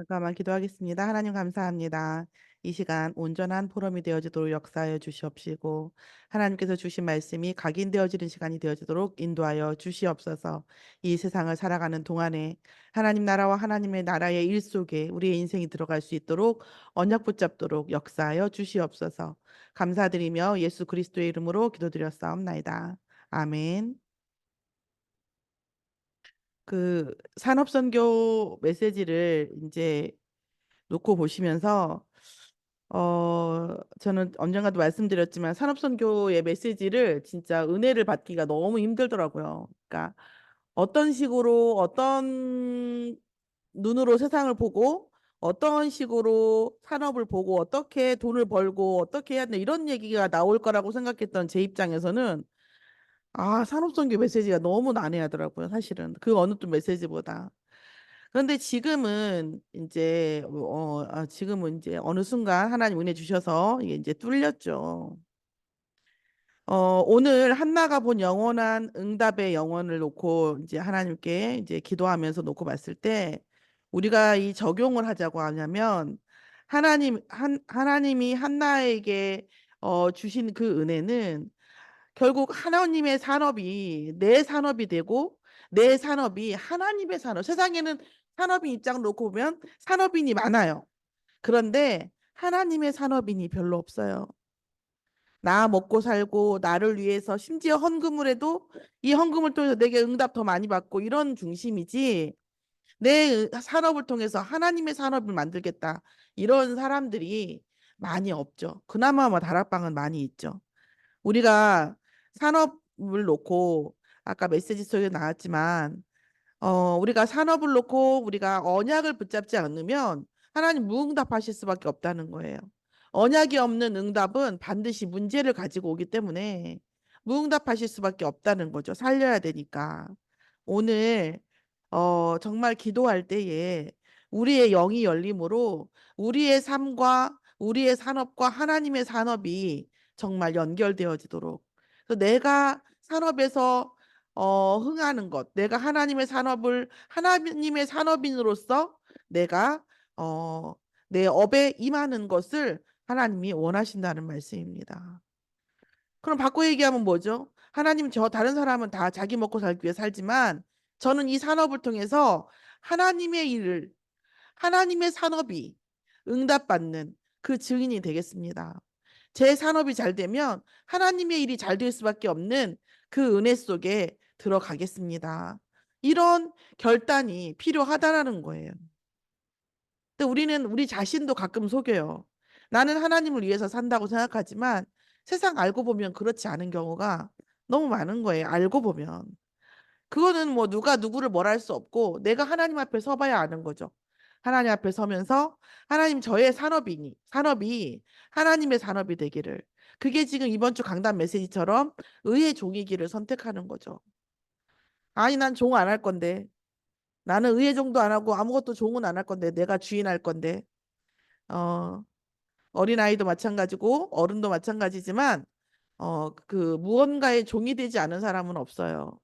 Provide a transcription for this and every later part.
잠깐만 기도하겠습니다. 하나님 감사합니다. 이 시간 온전한 포럼이 되어지도록 역사하여 주시옵시고 하나님께서 주신 말씀이 각인되어지는 시간이 되어지도록 인도하여 주시옵소서. 이 세상을 살아가는 동안에 하나님 나라와 하나님의 나라의 일 속에 우리의 인생이 들어갈 수 있도록 언약 붙잡도록 역사하여 주시옵소서. 감사드리며 예수 그리스도의 이름으로 기도드렸사옵나이다. 아멘. 그 산업 선교 메시지를 이제 놓고 보시면서 어 저는 언젠가도 말씀드렸지만 산업 선교의 메시지를 진짜 은혜를 받기가 너무 힘들더라고요. 그러니까 어떤 식으로 어떤 눈으로 세상을 보고 어떤 식으로 산업을 보고 어떻게 돈을 벌고 어떻게 해야 되나 이런 얘기가 나올 거라고 생각했던 제 입장에서는 아 산업선교 메시지가 너무 난해하더라고요 사실은 그 어느 또 메시지보다. 그런데 지금은 인제 어 아 지금은 인제 어느 순간 하나님 은혜 주셔서 이게 인제 뚫렸죠. 어 오늘 한나가 본 영원한 응답의 영혼을 놓고 인제 하나님께 인제 기도하면서 놓고 봤을 때 우리가 이 적용을 하자고 하냐면 하나님 한 하나님이 한나에게 어 주신 그 은혜는 결국 하나님의 산업이 내 산업이 되고 내 산업이 하나님의 산업 세상에는 산업인 입장을 놓고 보면 산업인이 많아요. 그런데 하나님의 산업인이 별로 없어요. 나 먹고 살고 나를 위해서 심지어 헌금을 해도 이 헌금을 통해서 내게 응답 더 많이 받고 이런 중심이지 내 산업을 통해서 하나님의 산업을 만들겠다 이런 사람들이 많이 없죠. 그나마 뭐 다락방은 많이 있죠. 우리가 산업을 놓고 아까 메시지 속에 나왔지만 어 우리가 산업을 놓고 우리가 언약을 붙잡지 않으면 하나님 무응답하실 수밖에 없다는 거예요. 언약이 없는 응답은 반드시 문제를 가지고 오기 때문에 무응답하실 수밖에 없다는 거죠. 살려야 되니까. 오늘 어 정말 기도할 때에 우리의 영이 열림으로 우리의 삶과 우리의 산업과 하나님의 산업이 정말 연결되어지도록 내가 산업에서 어 흥하는 것, 내가 하나님의 산업을 하나님의 산업인으로서 내가 어 내 업에 임하는 것을 하나님이 원하신다는 말씀입니다. 그럼 바꿔 얘기하면 뭐죠? 하나님 저 다른 사람은 다 자기 먹고 살기 위해 살지만 저는 이 산업을 통해서 하나님의 일을 하나님의 산업이 응답받는 그 증인이 되겠습니다. 제 산업이 잘 되면 하나님의 일이 잘 될 수밖에 없는 그 은혜 속에 들어가겠습니다. 이런 결단이 필요하다라는 거예요. 근데 우리는 우리 자신도 가끔 속여요. 나는 하나님을 위해서 산다고 생각하지만 세상 알고 보면 그렇지 않은 경우가 너무 많은 거예요. 알고 보면. 그거는 뭐 누가 누구를 뭐라 할수 없고 내가 하나님 앞에 서봐야 아는 거죠. 하나님 앞에 서면서 하나님 저의 산업이니 산업이 하나님의 산업이 되기를 그게 지금 이번 주 강단 메시지처럼 의의 종이기를 선택하는 거죠. 아니 난 종 안 할 건데 나는 의의 종도 안 하고 아무것도 종은 안 할 건데 내가 주인 할 건데 어 어린아이도 마찬가지고 어른도 마찬가지지만 어 그 무언가의 종이 되지 않은 사람은 없어요.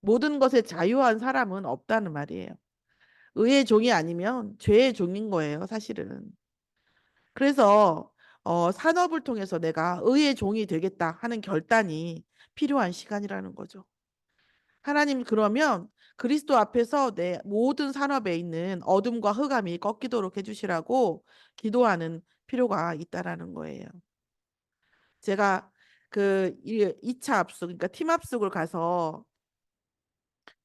모든 것에 자유한 사람은 없다는 말이에요. 의의 종이 아니면 죄의 종인 거예요, 사실은. 그래서 어 산업을 통해서 내가 의의 종이 되겠다 하는 결단이 필요한 시간이라는 거죠. 하나님 그러면 그리스도 앞에서 내 모든 산업에 있는 어둠과 흑암이 꺾이도록 해 주시라고 기도하는 필요가 있다라는 거예요. 제가 그 2차 압숙 그러니까 팀 압숙을 가서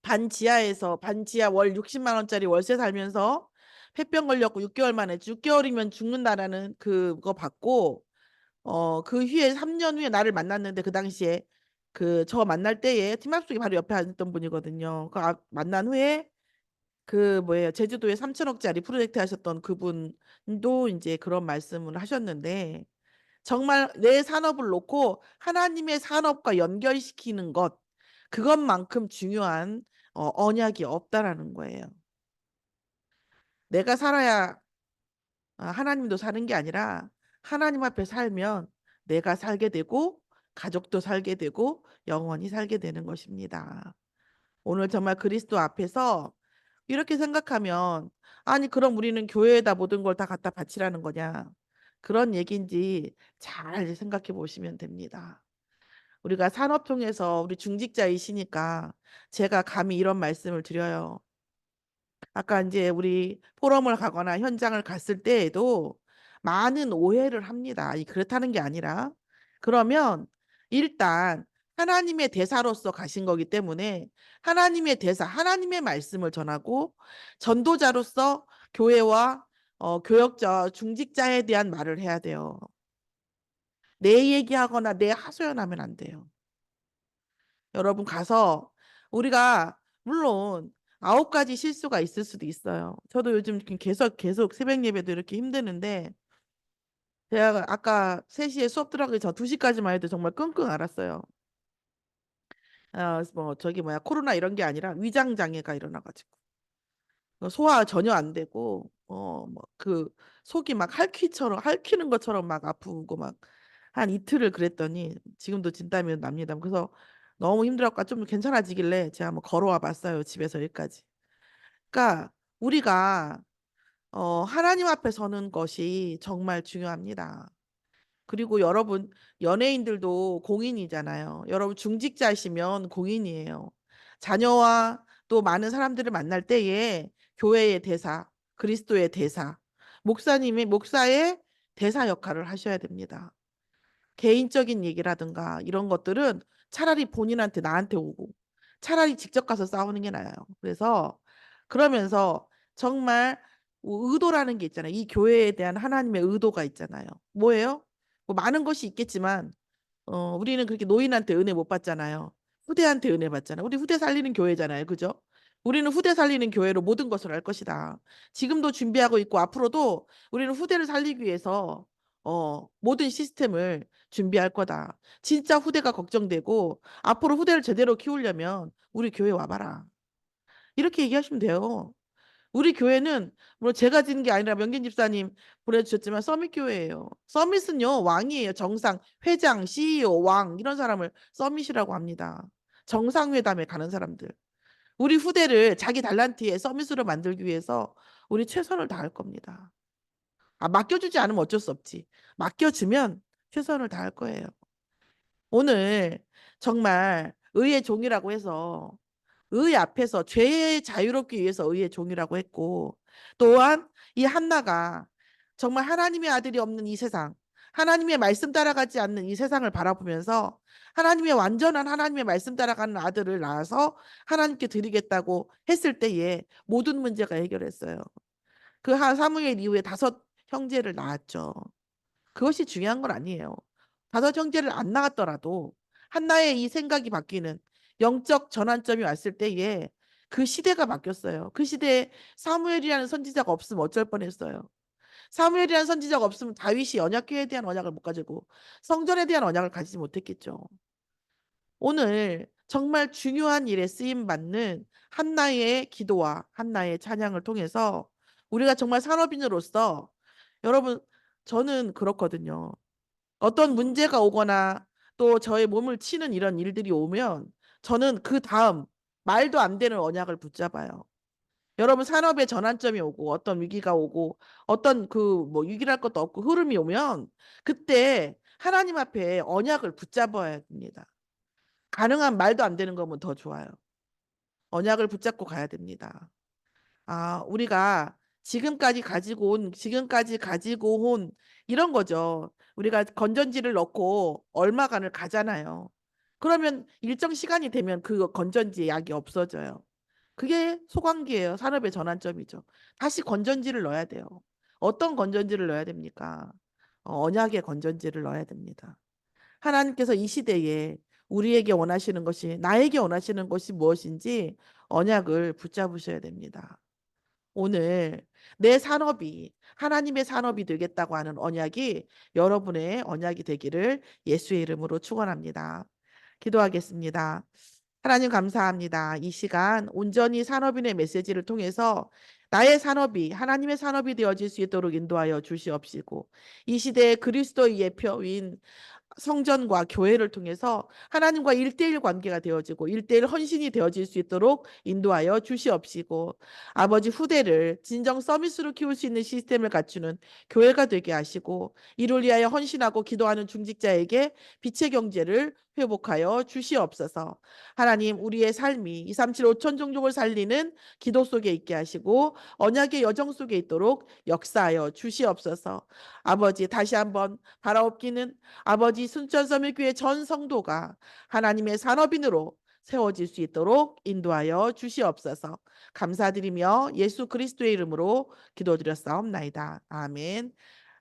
반지하에서 반지하 월 60만 원짜리 월세 살면서 폐병 걸렸고 6개월 만에 6개월이면 죽는다라는 그거 받고 어 그 후에 3년 후에 나를 만났는데 그 당시에 그 저 만날 때에 팀합숙이 바로 옆에 앉았던 분이거든요. 그 아 만난 후에 그 뭐예요. 제주도에 3천억짜리 프로젝트 하셨던 그분도 인제 그런 말씀을 하셨는데 정말 내 산업을 놓고 하나님의 산업과 연결시키는 것 그것만큼 중요한 어 언약이 없다라는 거예요. 내가 살아야 아 하나님도 사는 게 아니라 하나님 앞에 살면 내가 살게 되고 가족도 살게 되고 영원히 살게 되는 것입니다. 오늘 정말 그리스도 앞에서 이렇게 생각하면 아니 그럼 우리는 교회에다 모든 걸 다 갖다 바치라는 거냐? 그런 얘기인지 잘 생각해 보시면 됩니다. 우리가 산업통에서 우리 중직자이시니까 제가 감히 이런 말씀을 드려요. 아까 이제 우리 포럼을 가거나 현장을 갔을 때에도 많은 오해를 합니다. 이 그렇다는 게 아니라 그러면 일단 하나님의 대사로서 가신 거기 때문에 하나님의 대사, 하나님의 말씀을 전하고 전도자로서 교회와 어, 교역자, 중직자에 대한 말을 해야 돼요. 내 얘기하거나 내 하소연하면 안 돼요. 여러분 가서 우리가 물론 아홉 가지 실수가 있을 수도 있어요. 저도 요즘 계속 계속 새벽 예배도 이렇게 힘드는데 제가 아까 3시에 수업 들어가기 전 2시까지만 해도 정말 끙끙 앓았어요. 어, 뭐 저기 뭐야 코로나 이런 게 아니라 위장 장애가 일어나가지고 어, 소화 전혀 안 되고 어뭐그 속이 막 핥히처럼 핥히는 것처럼 막 아프고 막 한 이틀을 그랬더니 지금도 진땀이 납니다. 그래서 너무 힘들었고 좀 괜찮아지길래 제가 한번 걸어와 봤어요. 집에서 여기까지. 그러니까 우리가 어 하나님 앞에 서는 것이 정말 중요합니다. 그리고 여러분 연예인들도 공인이잖아요. 여러분 중직자시면 공인이에요. 자녀와 또 많은 사람들을 만날 때에 교회의 대사, 그리스도의 대사, 목사님의 목사의 대사 역할을 하셔야 됩니다. 개인적인 얘기라든가 이런 것들은 차라리 본인한테 나한테 오고 차라리 직접 가서 싸우는 게 나아요. 그래서 그러면서 정말 의도라는 게 있잖아요. 이 교회에 대한 하나님의 의도가 있잖아요. 뭐예요? 뭐 많은 것이 있겠지만 어, 우리는 그렇게 노인한테 은혜 못 받잖아요. 후대한테 은혜 받잖아요. 우리 후대 살리는 교회잖아요. 그죠? 우리는 후대 살리는 교회로 모든 것을 할 것이다. 지금도 준비하고 있고 앞으로도 우리는 후대를 살리기 위해서 어, 모든 시스템을 준비할 거다. 진짜 후대가 걱정되고 앞으로 후대를 제대로 키우려면 우리 교회 와봐라. 이렇게 얘기하시면 돼요. 우리 교회는 물론 제가 지는 게 아니라 명긴 집사님 보내주셨지만 서밋 교회예요. 서밋은요 왕이에요. 정상 회장, CEO, 왕 이런 사람을 서밋이라고 합니다. 정상회담에 가는 사람들. 우리 후대를 자기 달란트에 서밋으로 만들기 위해서 우리 최선을 다할 겁니다. 아, 맡겨주지 않으면 어쩔 수 없지. 맡겨주면 최선을 다할 거예요. 오늘 정말 의의 종이라고 해서 의 앞에서 죄에 자유롭기 위해서 의의 종이라고 했고 또한 이 한나가 정말 하나님의 아들이 없는 이 세상 하나님의 말씀 따라가지 않는 이 세상을 바라보면서 하나님의 완전한 하나님의 말씀 따라가는 아들을 낳아서 하나님께 드리겠다고 했을 때에 모든 문제가 해결했어요. 그한 사무엘 이후에 다섯 형제를 낳았죠. 그것이 중요한 건 아니에요. 다섯 형제를 안 낳았더라도 한나의 이 생각이 바뀌는 영적 전환점이 왔을 때에 그 시대가 바뀌었어요. 그 시대에 사무엘이라는 선지자가 없으면 어쩔 뻔했어요. 사무엘이라는 선지자가 없으면 다윗이 언약궤에 대한 언약을 못 가지고 성전에 대한 언약을 가지지 못했겠죠. 오늘 정말 중요한 일에 쓰임 받는 한나의 기도와 한나의 찬양을 통해서 우리가 정말 산업인으로서 여러분 저는 그렇거든요. 어떤 문제가 오거나 또 저의 몸을 치는 이런 일들이 오면 저는 그 다음 말도 안 되는 언약을 붙잡아요. 여러분 산업의 전환점이 오고 어떤 위기가 오고 어떤 그 뭐 위기랄 것도 없고 흐름이 오면 그때 하나님 앞에 언약을 붙잡아야 됩니다. 가능한 말도 안 되는 거면 더 좋아요. 언약을 붙잡고 가야 됩니다. 아, 우리가 지금까지 가지고 온, 지금까지 가지고 온 이런 거죠. 우리가 건전지를 넣고 얼마간을 가잖아요. 그러면 일정 시간이 되면 그 건전지의 약이 없어져요. 그게 소관기예요. 산업의 전환점이죠. 다시 건전지를 넣어야 돼요. 어떤 건전지를 넣어야 됩니까? 어, 언약의 건전지를 넣어야 됩니다. 하나님께서 이 시대에 우리에게 원하시는 것이 나에게 원하시는 것이 무엇인지 언약을 붙잡으셔야 됩니다. 오늘 내 산업이 하나님의 산업이 되겠다고 하는 언약이 여러분의 언약이 되기를 예수의 이름으로 축원합니다. 기도하겠습니다. 하나님 감사합니다. 이 시간 온전히 산업인의 메시지를 통해서 나의 산업이 하나님의 산업이 되어질 수 있도록 인도하여 주시옵시고 이 시대의 그리스도의 예표인 성전과 교회를 통해서 하나님과 일대일 관계가 되어지고 일대일 헌신이 되어질 수 있도록 인도하여 주시옵시고 아버지 후대를 진정 서비스로 키울 수 있는 시스템을 갖추는 교회가 되게 하시고 이를 위하여 헌신하고 기도하는 중직자에게 빛의 경제를 회복하여 주시옵소서. 하나님 우리의 삶이 237 5천 종족을 살리는 기도 속에 있게 하시고 언약의 여정 속에 있도록 역사하여 주시옵소서. 아버지 다시 한번 바라옵기는 아버지 순천섬유교회 전 성도가 하나님의 산업인으로 세워질 수 있도록 인도하여 주시옵소서. 감사드리며 예수 그리스도의 이름으로 기도드렸사옵나이다. 아멘.